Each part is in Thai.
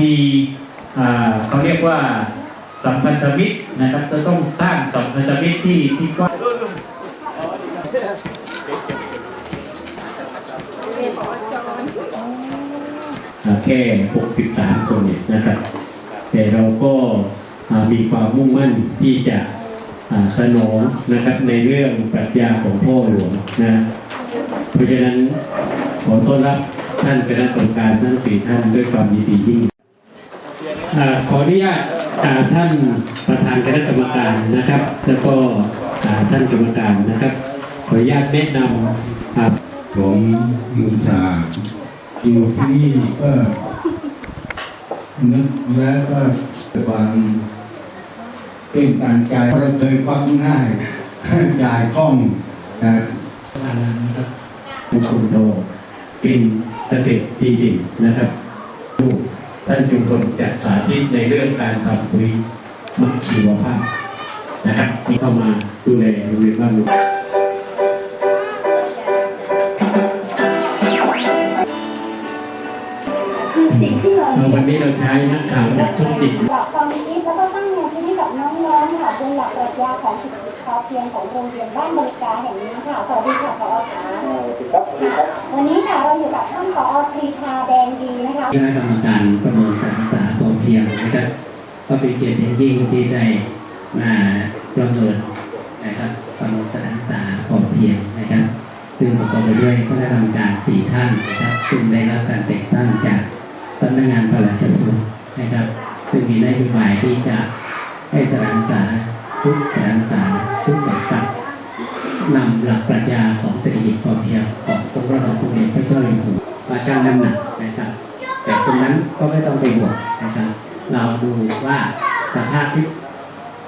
มีเขาเรียกว่าสัมพันธมิตรนะครับจะต้องสร้างสัมพันธมิตรที่ที่กว้างแค่63 คนเนี่ยนะครับ แต่เราก็มีความมุ่งมั่นที่จะสนองนะครับในเรื่องปรัชญาของพ่อหลวงนะเพราะฉะนั้นขอต้อนรับท่านคณะกรรมการทั้งสี่ท่านด้วยความยินดียิ่ง ขออนุญาตอ่าท่านประธานคณะกรรมการนะครับ แล้วก็อ่าท่านกรรมการนะครับ ขออนุญาตแนะนำครับผมมุชาอยู่ที่นี่ก็นึกแล้วก็ความเป็นตันใจเราเคยความง่ายจ่ายคล่องนะชาลานะครับทุกคนโตเป็นเกษตรดีเด่นนะครับลูก ท่านจุมพลจัดสาธิตในเรื่องการทำปุ๋ยหมักชีวภาพนะครับที่เข้ามาดูแลโรงเรียนบ้านหลวงสิ่งที่เราเอ่อวันนี้เราใช้นักข่าวจากทุกจิตหลักความคิดแล้วก็ตั้งแนวคิดให้กับน้องๆค่ะเป็นหลักปรัชญาของเศรษฐกิจพอเพียงของโรงเรียนบ้านบริการแห่งนี้ค่ะสวัสดีค่ะผอขาวันนี้ค่ะเราอยู่กับท่านผอทรีธาแดงดีนะ คณะกรรมการประเมินการศึกษาพอเพียงนะครับก็เป็นเกียรติยิ่งที่ได้มาประเมินนะครับประเมินการศึกษาพอเพียงนะครับซึ่งประกอบไปด้วยคณะกรรมการสี่ท่านนะครับซึ่งได้รับการแต่งตั้งจากสำนักงานปลัดกระทรวงนะครับซึ่งมีนโยบายที่จะให้สถานศึกษาทุกสถานศึกษาทุกสังกัดนำหลักปรัชญาของเศรษฐกิจพอ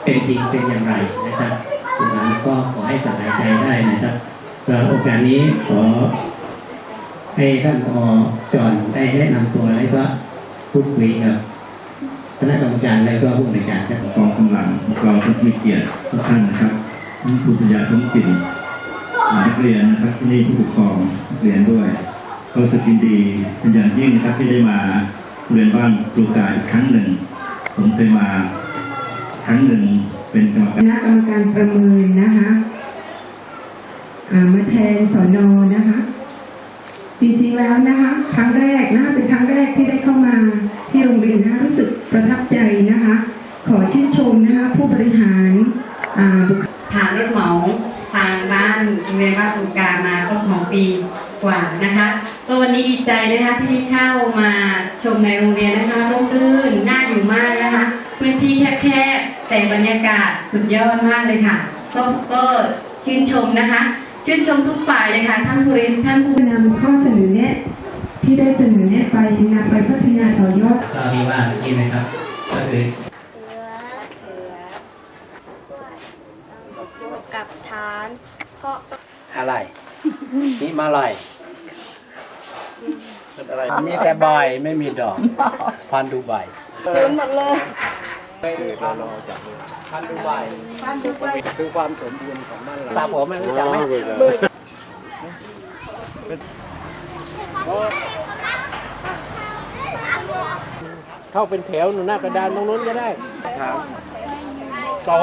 เป็นจริงเป็นอย่างไรนะครับตรงนั้นก็ขอให้สบายใจได้นะครับแล้วโอกาสนี้ขอให้ท่านพอจอนได้แนะนำตัวแล้วก็พูดคุยกับคณะกรรมการและก็ผู้ในวยการครับกองกำลังเราทุกมีเกียรติทุกท่านนะครับท่านผู้ปัญญาท้องถิ่นนักเรียนนะครับที่นี่ผู้ปกครองนักเรียนด้วยก็รู้สึกยินดีเป็นอย่างยิ่งนะครับที่ได้มาเรียนบ้านครูกายอีกครั้งหนึ่ง ผมเคยมา ครั้งหนึ่งเป็นกรรมการคณะกรรมการประเมินนะคะอ่ามาแทนสอนอนะคะ จริงๆแล้วนะคะครั้งแรกนะคะเป็นครั้งแรกที่ได้เข้ามาที่โรงเรียนนะคะรู้สึกประทับใจนะคะ ขอชื่นชมนะคะผู้บริหารอ่าบุคผ่านรถเหมาทางบ้านโรงเรียนบ้านปูกามาก็สองปีกว่านะคะก็วันนี้ดีใจนะคะที่ได้เข้ามาชมในโรงเรียนนะคะร่มรื่นน่าอยู่มากนะคะ พื้นที่แคบๆแต่บรรยากาศสุดยอดมากเลยค่ะ ก็ก็ชื่นชมนะคะ ชื่นชมทุกฝ่ายเลยค่ะท่านผู้เรียนท่านผู้ผู้นำข้อเสนอแนะที่ได้เสนอแนะไปนำไปพัฒนาต่อยอดก็มีว่าเมื่อกี้นะครับก็คือกับฐานก็อะไรนี่มาอะไรมีแต่ใบไม่มีดอกพันดูใบเต็มหมดเลย พันดูใบคือความสมบูรณ์ของมันตาผมไม่รู้จักไหมเข้าเป็นแถวหนูหน้ากระดานตรงนู้นก็ได้ต่อ